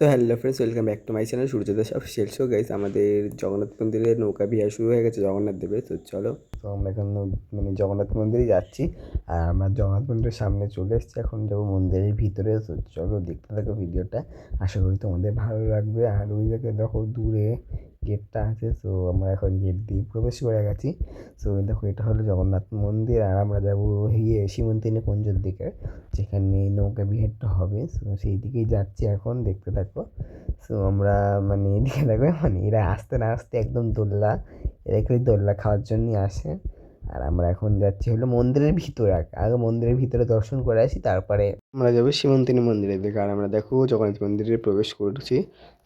তো hello friends welcome back to my channel Suryadas official so guys আমাদের জগন্নাথ মন্দিরের নৌকা বিহার শুরু হয়ে গেছে জগন্নাথ দেবের। তো চলো। তো আমরা এখন মানে জগন্নাথ মন্দিরে যাচ্ছি। আর আমরা জগন্নাথ মন্দিরের সামনে চলে এসেছি, এখন যাব মন্দিরের ভিতরে। তো চলো দেখতে থাকো ভিডিওটা। আশা করি তোমাদের ভালো লাগবে। আর ওই জায়গায় দেখো দূরে গেটটা আছে সো আমরা এখন গেট দিয়ে প্রবেশ করে গেছি। সো দেখো, এটা হলো জগন্নাথ মন্দির, আর আমরা যাব ইয়ে সীমন্তিনী কুঞ্জের দিকে, যেখানে নৌকা বিহারটা হবে। সো সেই দিকেই যাচ্ছি এখন, দেখতে থাকো। সো আমরা মানে এদিকে দেখো মানে এরা আসতে না আসতে একদম দোল্লা, এরা একটু দোল্লা খাওয়ার জন্যই আসে। আর আমরা এখন যাচ্ছি হলো মন্দিরের ভিতরে আগে মন্দিরের ভিতরে দর্শন করে আসি, তারপরে আমরা যাব সীমন্তিনী মন্দিরের দিকে। আর আমরা দেখো জগন্নাথ মন্দিরে প্রবেশ করছি।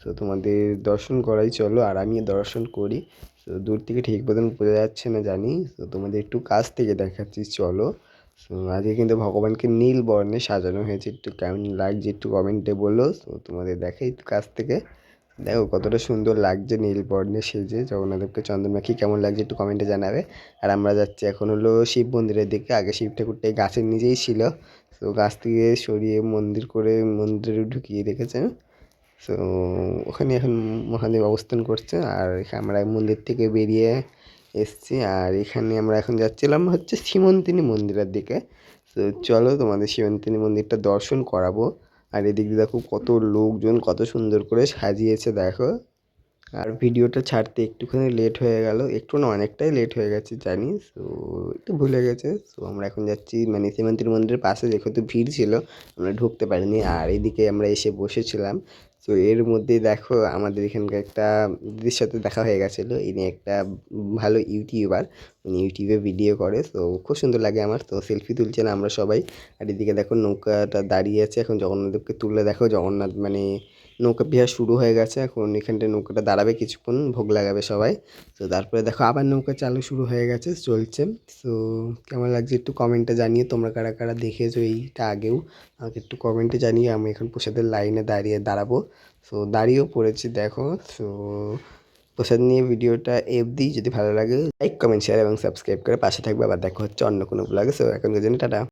তো তোমাদের দর্শন করাই চলো, আর আমি দর্শন করি। তো দূর থেকে ঠিক মতন বোঝা যাচ্ছে না জানি। তো তোমাদের একটু কাছ থেকে দেখাচ্ছি, চলো। আজকে কিন্তু ভগবানকে নীল বর্ণে সাজানো হয়েছে। একটু কেমন লাগছে একটু কমেন্টে বলো। তো তোমাদের দেখে একটু কাছ থেকে। দেখো কতটা সুন্দর লাগছে নীল বর্ণে সেজে। জগন্নাথদেবকে চন্দন মাখি কেমন লাগছে একটু কমেন্টে জানাবে। আর আমরা যাচ্ছি এখন হলো শিব মন্দিরের দিকে। আগে শিব ঠাকুরটা এই গাছের নিচেই ছিল। তো গাছ থেকে সরিয়ে মন্দির করে মন্দিরে ঢুকিয়ে রেখেছে তো ওখানে এখন মহাদেব অবস্থান করছে। আর আমরা মন্দির থেকে বেরিয়ে এসছি। আর এখানে আমরা এখন যাচ্ছিলাম হচ্ছে সীমন্তিনী মন্দিরের দিকে। তো চলো তোমাদের সীমন্তিনী মন্দিরটা দর্শন করাবো। আর এদিক দিয়ে দেখো কত লোকজন কত সুন্দর করে সাজিয়েছে দেখো। আর ভিডিওটা ছাড়তে একটুখানি লেট হয়ে গেল। একটু না, অনেকটাই লেট হয়ে গেছে, জানি। তো একটু ভুলে গেছে। সো আমরা এখন যাচ্ছি মানে সীমান্তির মন্দিরের পাশে, যেহেতু ভিড় ছিল, আমরা ঢুকতে পারিনি। আর এদিকে আমরা এসে বসেছিলাম। তো এর মধ্যে দেখো, আমাদের এখানকার একটা দিদির সাথে দেখা হয়ে গেছিল। ইনি একটা ভালো ইউটিউবার। উনি ইউটিউবে ভিডিও করে। তো খুব সুন্দর লাগে আমার। তো সেলফি তুলছে না আমরা সবাই। আর এদিকে দেখো নৌকাটা দাঁড়িয়ে আছে। এখন জগন্নাথদেবকে তুলে দেখো। জগন্নাথ মানে নৌকা বিহার শুরু হয়ে গেছে, এখন এখানটায় নৌকাটা দাঁড়াবে কিছুক্ষণ, ভোগ লাগাবে সবাই। তো তারপরে দেখো আবার নৌকা চালু শুরু হয়ে গেছে, চলছে। তো কেমন লাগছে একটু কমেন্টে জানিয়ে তোমরা কারা কারা দেখেছ এইটা আগেও, আমাকে একটু কমেন্টে জানিয়ে আমি এখন প্রসাদের লাইনে দাঁড়িয়ে দাঁড়াবো। তো দাঁড়িয়েও পড়েছি দেখো, তো প্রসাদ নিয়ে ভিডিওটা এফ দিই যদি ভালো লাগে লাইক কমেন্ট শেয়ার এবং সাবস্ক্রাইব করে পাশে থাকবে। আবার দেখা হচ্ছে অন্য কোনো ব্লগে সো এখনকার জন্য টাটা।